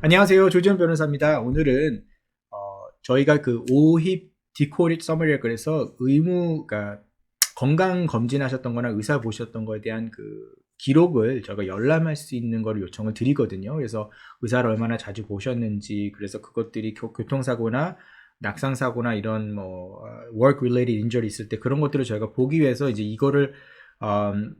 안녕하세요. 조지현 변호사입니다. 오늘은 어, 저희가 그 오힙 디코릿 서머리를 그래서 의무, 그러니까 건강 검진하셨던 거나 의사 보셨던 거에 대한 그 기록을 저희가 열람할 수 있는 거를 요청을 드리거든요. 그래서 의사를 얼마나 자주 보셨는지, 그래서 그것들이 교, 교통사고나 낙상 사고나 이런 뭐 어, work related injury 있을 때 그런 것들을 저희가 보기 위해서 이제 이거를 음,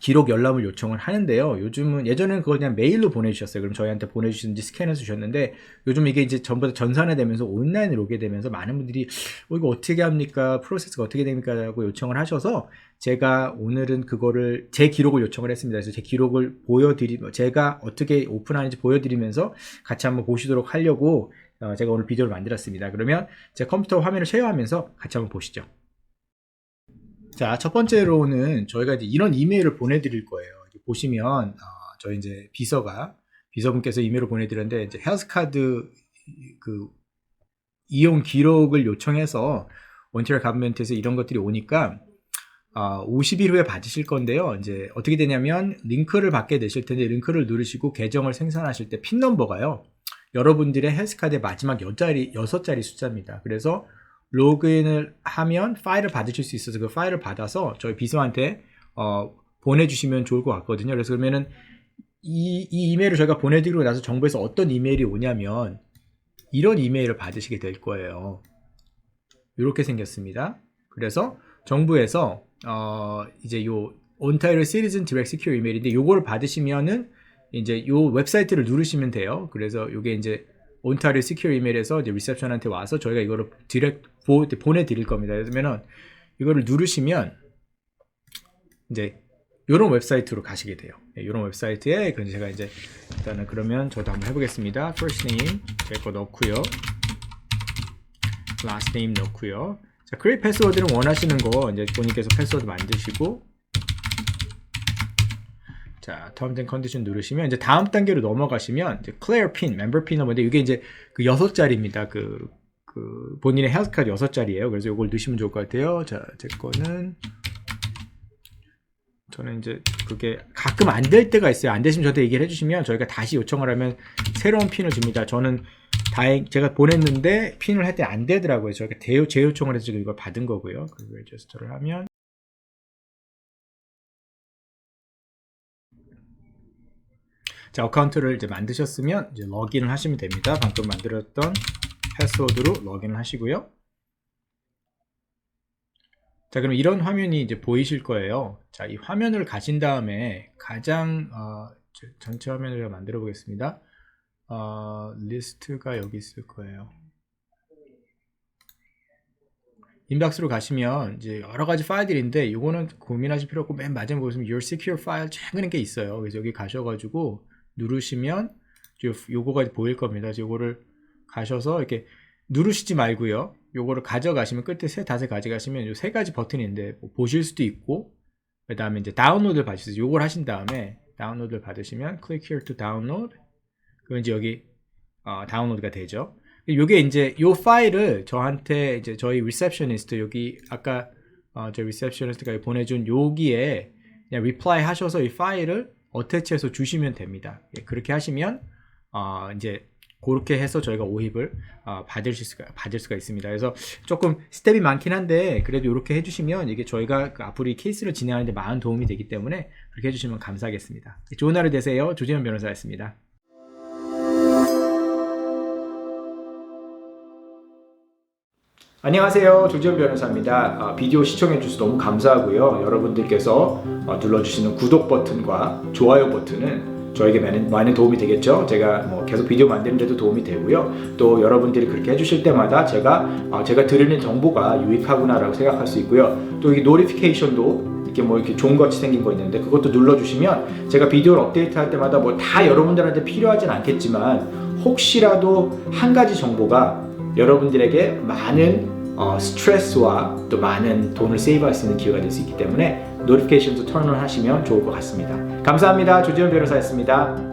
기록 열람을 요청을 하는데요. 요즘은 예전에는 그걸 그냥 메일로 보내주셨어요. 그럼 저희한테 보내주시든지 스캔해 주셨는데 요즘 이게 이제 전부 다 전산화되면서 온라인으로 오게 되면서 많은 분들이 어, 이거 어떻게 합니까? 프로세스가 어떻게 됩니까? 라고 요청을 하셔서 제가 오늘은 그거를 제 기록을 요청을 했습니다. 그래서 제 기록을 보여드리, 제가 어떻게 오픈하는지 보여드리면서 같이 한번 보시도록 하려고 어, 제가 오늘 비디오를 만들었습니다. 그러면 제 컴퓨터 화면을 쉐어하면서 같이 한번 보시죠. 자, 첫 번째로는 저희가 이제 이런 이메일을 보내드릴 거예요. 보시면, 어, 저희 이제 비서가, 비서분께서 이메일을 보내드렸는데, 이제 헬스카드 그, 이용 기록을 요청해서 원티얼 가브멘트에서 이런 것들이 오니까, 어, 50일 후에 받으실 건데요. 이제 어떻게 되냐면, 링크를 받게 되실 텐데, 링크를 누르시고 계정을 생산하실 때 핀 넘버가요. 여러분들의 헬스카드의 마지막 6자리, 6자리 숫자입니다. 그래서 로그인을 하면 파일을 받으실 수 있어서 그 파일을 받아서 저희 비서한테 어, 보내주시면 좋을 것 같거든요. 그래서 그러면은 이, 이 이메일을 저희가 보내드리고 나서 정부에서 어떤 이메일이 오냐면 이런 이메일을 받으시게 될 거예요. 이렇게 생겼습니다. 그래서 정부에서 어, 이제 요 온타이로 시리즌 디렉 시큐어 이메일인데 요걸 받으시면은 이제 요 웹사이트를 누르시면 돼요. 그래서 요게 이제 온타리오 시큐어 이메일에서 이제 리셉션한테 와서 저희가 이거를 디렉 보내드릴 겁니다. 그러면은 이거를 누르시면 이제 이런 웹사이트로 가시게 돼요. 이런 웹사이트에 그래서 제가 이제 일단은 그러면 저도 한번 해보겠습니다. First name 제거 넣고요. Last name 넣고요. 자, create 패스워드는 원하시는 거 이제 본인께서 패스워드 만드시고 자, terms and condition 누르시면 이제 다음 단계로 넘어가시면 이제 clear pin, member pin 넘버인데 이게 이제 그 여섯 자리입니다. 그, 그 본인의 헬스카드 여섯 자리예요. 그래서 이걸 넣으시면 좋을 것 같아요. 자, 제 거는 저는 이제 그게 가끔 안 될 때가 있어요. 안 되시면 저한테 얘기를 해주시면 저희가 다시 요청을 하면 새로운 핀을 줍니다. 저는 다행 제가 보냈는데 핀을 할 때 안 되더라고요. 저희가 대, 재요청을 해서 이걸 받은 거고요. 그리고 레지스터를 하면 자, 어카운트를 이제 만드셨으면 이제 로그인을 하시면 됩니다. 방금 만들었던 패스워드로 로그인을 하시고요. 자, 그럼 이런 화면이 이제 보이실 거예요. 자, 이 화면을 가신 다음에 가장 어, 전체 화면을 만들어 보겠습니다. 어, 리스트가 여기 있을 거예요. 인박스로 가시면 이제 여러 가지 파일들인데 이거는 고민하실 필요 없고 맨 마지막에 보시면 Your Secure File 최근에 게 있어요. 그래서 여기 가셔가지고 누르시면 요거가 보일 겁니다. 요거를 가셔서 이렇게 누르시지 말고요. 요거를 가져가시면 끝에 세 다섯 가져가시면 요 세 가지 버튼인데 뭐 보실 수도 있고 그 다음에 이제 다운로드를 받으실 수 요걸 하신 다음에 다운로드를 받으시면 click here to download 그럼 이제 여기 어, 다운로드가 되죠. 요게 이제 요 파일을 저한테 이제 저희 리셉셔니스트 여기 아까 어, 저 리셉셔니스트가 보내준 여기에 그냥 리플라이 하셔서 이 파일을 어태치해서 주시면 됩니다. 예, 그렇게 하시면 어, 이제 그렇게 해서 저희가 오입을 어, 받을 수가 받을 수가 있습니다. 그래서 조금 스텝이 많긴 한데 그래도 이렇게 해주시면 이게 저희가 그 앞으로 이 케이스를 진행하는데 많은 도움이 되기 때문에 그렇게 해주시면 감사하겠습니다. 좋은 하루 되세요. 조재현 변호사였습니다. 안녕하세요. 조지현 변호사입니다. 어, 비디오 시청해 주셔서 너무 감사하고요. 여러분들께서 어, 눌러주시는 구독 버튼과 좋아요 버튼은 저에게 많은, 많은 도움이 되겠죠. 제가 뭐 계속 비디오 만드는데도 도움이 되고요. 또 여러분들이 그렇게 해주실 때마다 제가 어, 제가 드리는 정보가 유익하구나라고 생각할 수 있고요. 또 이 노티피케이션도 이렇게 뭐 이렇게 좋은 것이 생긴 거 있는데 그것도 눌러주시면 제가 비디오를 업데이트할 때마다 뭐 다 여러분들한테 필요하진 않겠지만 혹시라도 한 가지 정보가 여러분들에게 많은 어, 스트레스와 또 많은 돈을 세이브할 수 있는 기회가 될 수 있기 때문에 노티피케이션도 턴을 하시면 좋을 것 같습니다. 감사합니다. 조지현 변호사였습니다.